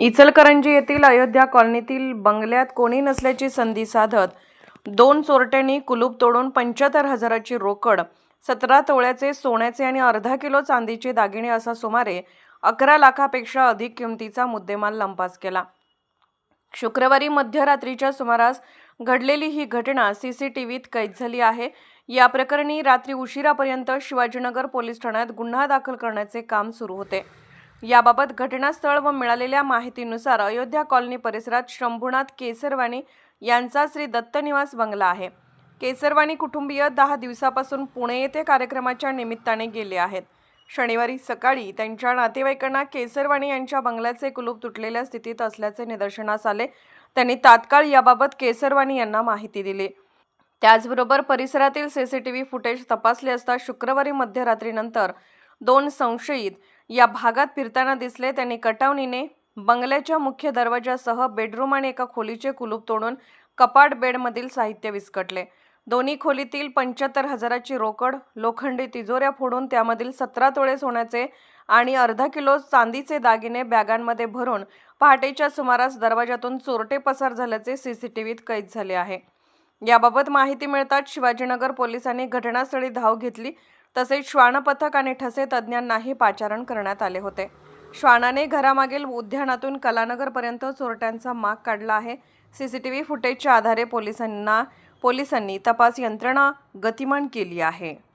इचलकरंजी येथील अयोध्या कॉलनीतील बंगल्यात कोणी नसल्याची संधी साधत दोन चोरट्यांनी कुलूप तोडून पंच्याहत्तर हजाराची रोकड सतरा तोळ्याचे सोन्याचे आणि अर्धा किलो चांदीचे दागिने असा सुमारे अकरा लाखापेक्षा अधिक किमतीचा मुद्देमाल लंपास केला. शुक्रवारी मध्यरात्रीच्या सुमारास घडलेली ही घटना सी सी टी व्हीत कैद झाली आहे. या प्रकरणी रात्री उशिरापर्यंत शिवाजीनगर पोलीस ठाण्यात गुन्हा दाखल करण्याचे काम सुरू होते. याबाबत घटनास्थळ व मिळालेल्या माहितीनुसार अयोध्या कॉलनी परिसरात शंभूनाथ केसरवाणी यांचा श्री दत्तनिवास बंगला आहे. केसरवाणी कुटुंबीय दहा दिवसापासून पुणे येथे कार्यक्रमाच्या निमित्ताने गेले आहेत. शनिवारी सकाळी त्यांच्या नातेवाईकांना केसरवाणी यांच्या बंगल्याचे कुलूप तुटलेल्या स्थितीत असल्याचे निदर्शनास आले. त्यांनी तात्काळ याबाबत केसरवाणी यांना माहिती दिली. त्याचबरोबर परिसरातील सीसीटीव्ही फुटेज तपासले असता शुक्रवारी मध्यरात्रीनंतर दोन संशयित या भागात फिरताना दिसले त्यांनी कटावणीने बंगल्याच्या मुख्य दरवाजासह बेडरूम आणि एका खोलीचे कुलूप तोडून कपाट बेडमधील साहित्य विस्कटले. दोन्ही खोलीतील पंच्याहत्तर हजाराची रोकड लोखंडी तिजोऱ्या फोडून त्यामधील सतरा तोळे सोन्याचे आणि अर्धा किलो चांदीचे दागिने बॅगांमध्ये भरून पहाटेच्या सुमारास दरवाजातून चोरटे पसार झाल्याचे सीसीटीव्हीत कैद झाले आहे. याबाबत माहिती मिळताच शिवाजीनगर पोलिसांनी घटनास्थळी धाव घेतली. तसेच श्वानपथक आणि ठसे तज्ज्ञांनाही पाचारण करण्यात आले होते. श्वानाने घरामागील उद्यानातून कलानगरपर्यंत चोरट्यांचा माग काढला आहे. सीसीटीव्ही फुटेजच्या आधारे पोलिसांना पोलिसांनी तपास यंत्रणा गतिमान केली आहे.